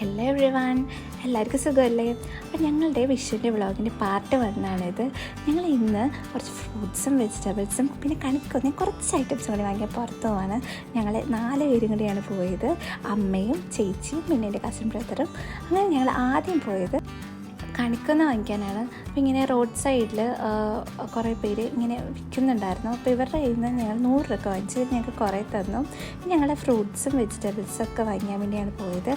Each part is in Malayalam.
ഹലോ എവ്രിവൺ എല്ലാവർക്കും സുഖമല്ലേ? അപ്പം ഞങ്ങളുടെ വിഷുവിന്റെ വ്ളോഗിന്റെ പാർട്ട് വണ്ണാണിത് ഞങ്ങൾ ഇന്ന് കുറച്ച് ഫ്രൂട്ട്സും വെജിറ്റബിൾസും പിന്നെ കണിക്കൊന്നേ കുറച്ച് ഐറ്റംസ് കൂടി വാങ്ങിയ പുറത്തു പോവാണ്. ഞങ്ങൾ നാല് പേരും കൂടിയാണ് പോയത്. അമ്മയും ചേച്ചിയും പിന്നെ എന്റെ കസിൻ ബ്രദറും അങ്ങനെ ഞങ്ങൾ ആദ്യം പോയത് കണിക്കൊന്ന വാങ്ങിക്കാനാണ്. അപ്പോൾ ഇങ്ങനെ റോഡ് സൈഡിൽ കുറേ പേര് ഇങ്ങനെ വിൽക്കുന്നുണ്ടായിരുന്നു. അപ്പോൾ ഇവരുടെ കയ്യിൽ നിന്ന് ഞങ്ങൾ നൂറ് രൂപ വാങ്ങിച്ച് ഞങ്ങൾക്ക് കുറേ തന്നു. ഞങ്ങളെ ഫ്രൂട്ട്സും വെജിറ്റബിൾസും ഒക്കെ വാങ്ങിക്കാൻ വേണ്ടിയാണ് പോയത്.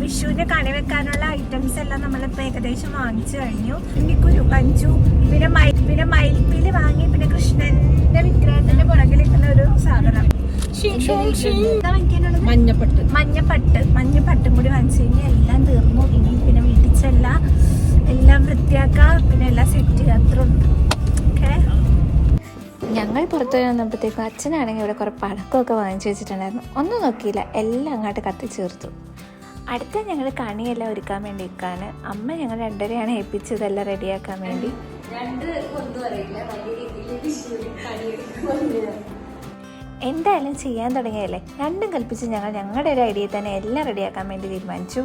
വിഷുവിന് കണി വെക്കാനുള്ള ഐറ്റംസ് എല്ലാം നമ്മളിപ്പോ ഏകദേശം വാങ്ങിച്ചു കഴിഞ്ഞു. പിന്നെ കുരു പഞ്ചു പിന്നെ മയിൽ പിന്നെ മയിൽപ്പീൽ വാങ്ങി പിന്നെ കൃഷ്ണന്റെ വിഗ്രഹത്തിന്റെ പുറകിൽ നിൽക്കുന്ന ഒരു സാധനം. മഞ്ഞപ്പട്ട്. മഞ്ഞപ്പട്ട്. മഞ്ഞപ്പട്ടും കൂടി വാങ്ങിച്ചു കഴിഞ്ഞാൽ എല്ലാം തീർന്നു. ഇനി പിന്നെ വീട്ടിൽ ചെല്ല എല്ലാം വൃത്തിയാക്കാം പിന്നെ എല്ലാം സെറ്റ് ചെയ്യാത്ര ഞങ്ങൾ പുറത്തു വന്നപ്പോഴത്തേക്കും അച്ഛനാണെങ്കിൽ ഇവിടെ കുറേ പടക്കമൊക്കെ വാങ്ങിച്ചു വെച്ചിട്ടുണ്ടായിരുന്നു. ഒന്നും നോക്കിയില്ല. എല്ലാം അങ്ങോട്ട് കത്തിച്ചേർത്തു അടുത്ത ഞങ്ങൾ കണിയെല്ലാം ഒരുക്കാൻ വേണ്ടി നിൽക്കാണ് അമ്മ ഞങ്ങൾ രണ്ടരയാണ് ഏൽപ്പിച്ചതെല്ലാം റെഡിയാക്കാൻ വേണ്ടി. എന്തായാലും ചെയ്യാൻ തുടങ്ങിയല്ലേ രണ്ടും കൽപ്പിച്ച് ഞങ്ങൾ ഞങ്ങളുടെ ഒരു ഐഡിയ തന്നെ എല്ലാം റെഡിയാക്കാൻ വേണ്ടി തീരുമാനിച്ചു.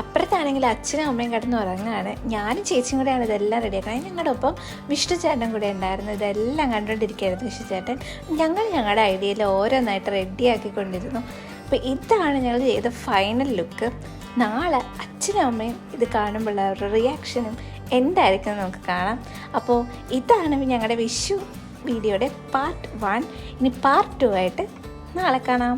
അപ്പുറത്താണെങ്കിൽ അച്ഛനും അമ്മയും കിടന്ന് ഉറങ്ങാണ്. ഞാനും ചേച്ചിയും കൂടെയാണ് ഇതെല്ലാം റെഡിയാക്കുന്നത് ഞങ്ങളുടെ ഒപ്പം വിഷ്ണു ചേട്ടൻ കൂടെ ഉണ്ടായിരുന്നു. ഇതെല്ലാം കണ്ടുകൊണ്ടിരിക്കുകയായിരുന്നു വിഷ്ണു ചേട്ടൻ. ഞങ്ങൾ ഞങ്ങളുടെ ഐഡിയയിൽ ഓരോന്നായിട്ട് റെഡിയാക്കിക്കൊണ്ടിരുന്നു അപ്പോൾ ഇതാണ് ഞങ്ങൾ ചെയ്ത ഫൈനൽ ലുക്ക് നാളെ അച്ഛനും അമ്മയും ഇത് കാണുമ്പോൾ അവരുടെ റിയാക്ഷനും എന്തായിരിക്കും നമുക്ക് കാണാം. അപ്പോൾ ഇതാണ് ഞങ്ങളുടെ വിഷു വീഡിയോയുടെ പാർട്ട് വൺ ഇനി പാർട്ട് ടു ആയിട്ട് നാളെ കാണാം.